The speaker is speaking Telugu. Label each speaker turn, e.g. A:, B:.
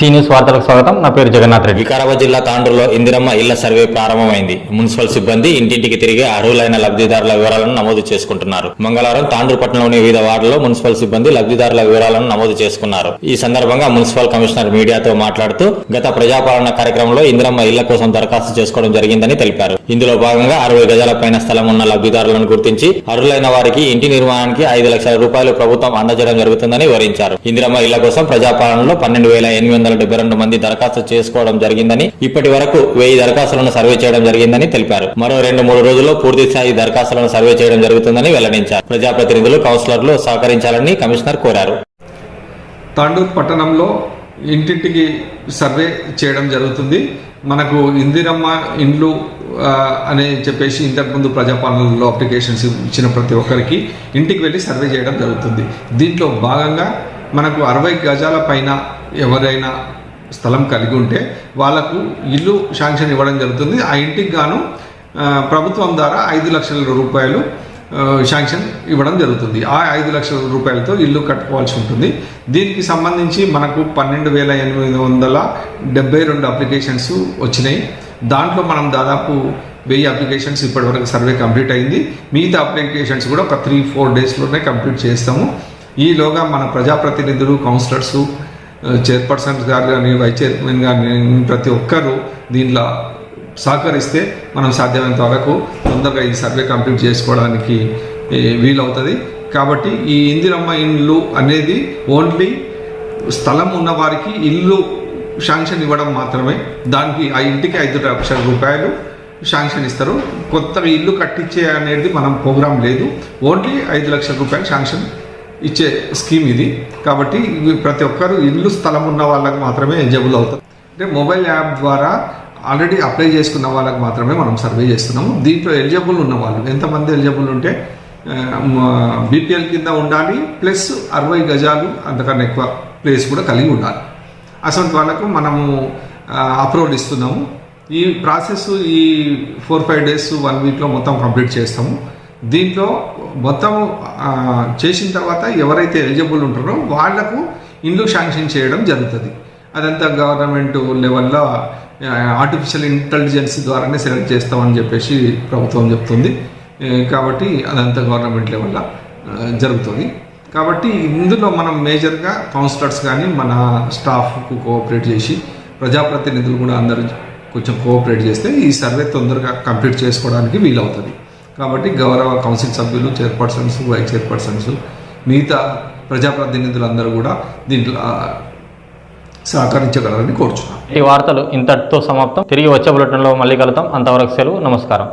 A: సీ న్యూస్ వార్తలకు స్వాగతం. నా పేరు జగన్నాథ్ రెడ్డి.
B: వికారాబాద్ జిల్లా తాండ్రులో ఇందిరమ్మ ఇళ్ళ సర్వే ప్రారంభమైంది. మున్సిపల్ సిబ్బంది ఇంటింటికి తిరిగి అర్హులైన లబ్ధిదారుల వివరాలను నమోదు చేసుకుంటున్నారు. మంగళవారం తాండ్రు పట్టణంలోని వివిధ వార్డులో మున్సిపల్ సిబ్బంది లబ్ధిదారుల వివరాలను నమోదు చేసుకున్నారు. ఈ సందర్భంగా మున్సిపల్ కమిషనర్ మీడియాతో మాట్లాడుతూ గత ప్రజాపాలన కార్యక్రమంలో ఇందిరమ్మ ఇళ్ళ కోసం దరఖాస్తు చేసుకోవడం జరిగిందని తెలిపారు. ఇందులో భాగంగా అరవై గజాల పైన స్థలం ఉన్న లబ్ధిదారులను గుర్తించి అర్హులైన వారికి ఇంటి నిర్మాణానికి ఐదు లక్షల రూపాయలు ప్రభుత్వం అందజేయడం జరుగుతుందని వివరించారు. ఇందిరమ్మ ఇళ్ళ కోసం ప్రజాపాలనలో పన్నెండు వేల ఎనిమిది వందల డెబ్బై రెండు మంది దరఖాస్తు చేసుకోవడం జరిగిందని ఇప్పటి వరకు వెయ్యి దరఖాస్తులను సర్వే చేయడం జరిగిందని తెలిపారు. మరో రెండు మూడు రోజుల్లో పూర్తి స్థాయి దరఖాస్తులను సర్వే చేయడం జరుగుతుందని వెల్లడించారు. ప్రజాప్రతినిధులు కౌన్సిలర్లు సహకరించాలని కమిషనర్ కోరారు.
C: తాండూర్ పట్టణంలో ఇంటింటికి సర్వే చేయడం జరుగుతుంది. మనకు ఇందిరమ్మ ఇండ్లు అని చెప్పేసి ఇంతకుముందు ప్రజాపాలనలో అప్లికేషన్స్ ఇచ్చిన ప్రతి ఒక్కరికి ఇంటికి వెళ్ళి సర్వే చేయడం జరుగుతుంది. దీంట్లో భాగంగా మనకు అరవై గజాల పైన ఎవరైనా స్థలం కలిగి ఉంటే వాళ్ళకు ఇల్లు శాంక్షన్ ఇవ్వడం జరుగుతుంది. ఆ ఇంటికి గాను ప్రభుత్వం ద్వారా ఐదు లక్షల రూపాయలు శాంక్షన్ ఇవ్వడం జరుగుతుంది. ఆ ఐదు లక్షల రూపాయలతో ఇల్లు కట్టుకోవాల్సి ఉంటుంది. దీనికి సంబంధించి మనకు పన్నెండు వేల ఎనిమిది వందల డెబ్బై రెండు అప్లికేషన్స్ వచ్చినాయి. దాంట్లో మనం దాదాపు వెయ్యి అప్లికేషన్స్ ఇప్పటివరకు సర్వే కంప్లీట్ అయింది. మిగతా అప్లికేషన్స్ కూడా ఒక త్రీ ఫోర్ డేస్లోనే కంప్లీట్ చేస్తాము. ఈలోగా మన ప్రజాప్రతినిధులు కౌన్సిలర్స్ చైర్పర్సన్ గారు కానీ వైస్ చైర్మన్ కానీ ప్రతి ఒక్కరూ దీంట్లో సహకరిస్తే మనం సాధ్యమైనంత వరకు తొందరగా ఈ సర్వే కంప్లీట్ చేసుకోవడానికి వీలవుతుంది. కాబట్టి ఈ ఇందిరమ్మ ఇండ్లు అనేది ఓన్లీ స్థలం ఉన్నవారికి ఇల్లు శాంక్షన్ ఇవ్వడం మాత్రమే. దానికి ఆ ఇంటికి ఐదు లక్షల రూపాయలు శాంక్షన్ ఇస్తారు. కొత్తగా ఇల్లు కట్టించే అనేది మనం ప్రోగ్రాం లేదు. ఓన్లీ ఐదు లక్షల రూపాయలు శాంక్షన్ ఇచ్చే స్కీమ్ ఇది. కాబట్టి ప్రతి ఒక్కరు ఇల్లు స్థలం ఉన్న వాళ్ళకి మాత్రమే ఎలిజిబుల్ అవుతారు. అంటే మొబైల్ యాప్ ద్వారా ఆల్రెడీ అప్లై చేసుకున్న వాళ్ళకి మాత్రమే మనం సర్వే చేస్తున్నాము. దీంట్లో ఎలిజిబుల్ ఉన్న వాళ్ళు ఎంతమంది ఎలిజిబుల్ ఉంటే బీపీఎల్ కింద ఉండాలి ప్లస్ అరవై గజాలు అంతకన్నా ఎక్కువ ప్లేస్ కూడా కలిగి ఉండాలి. అసలు వాళ్ళకు మనము అప్రూవల్ ఇస్తున్నాము. ఈ ప్రాసెస్ ఈ ఫోర్ ఫైవ్ డేస్ వన్ వీక్లో మొత్తం కంప్లీట్ చేస్తాము. దీంట్లో మొత్తం చేసిన తర్వాత ఎవరైతే ఎలిజిబుల్ ఉంటారో వాళ్ళకు ఇండ్లు శాంక్షన్ చేయడం జరుగుతుంది. అదంతా గవర్నమెంట్ లెవెల్లో ఆర్టిఫిషియల్ ఇంటెలిజెన్స్ ద్వారానే సెలెక్ట్ చేస్తామని చెప్పేసి ప్రభుత్వం చెప్తుంది. కాబట్టి అదంతా గవర్నమెంట్ లెవెల్లో జరుగుతుంది. కాబట్టి ఇందులో మనం మేజర్గా కౌన్సిలర్స్ కానీ మన స్టాఫ్కు కోఆపరేట్ చేసి ప్రజాప్రతినిధులు కూడా అందరూ కొంచెం కోఆపరేట్ చేస్తే ఈ సర్వే తొందరగా కంప్లీట్ చేసుకోవడానికి వీలవుతుంది. కాబట్టి గౌరవ కౌన్సిల్ సభ్యులు చైర్పర్సన్స్ వైస్ చైర్పర్సన్స్ మిగతా ప్రజాప్రతినిధులందరూ కూడా దీంట్లో సహకరించగలరని కోరుచున్నాను.
A: ఈ వార్తలు ఇంతటితో సమాప్తం. తిరిగి వచ్చే బులెటిన్లో మళ్ళీ కలుద్దాం. అంతవరకు సెలవు. నమస్కారం.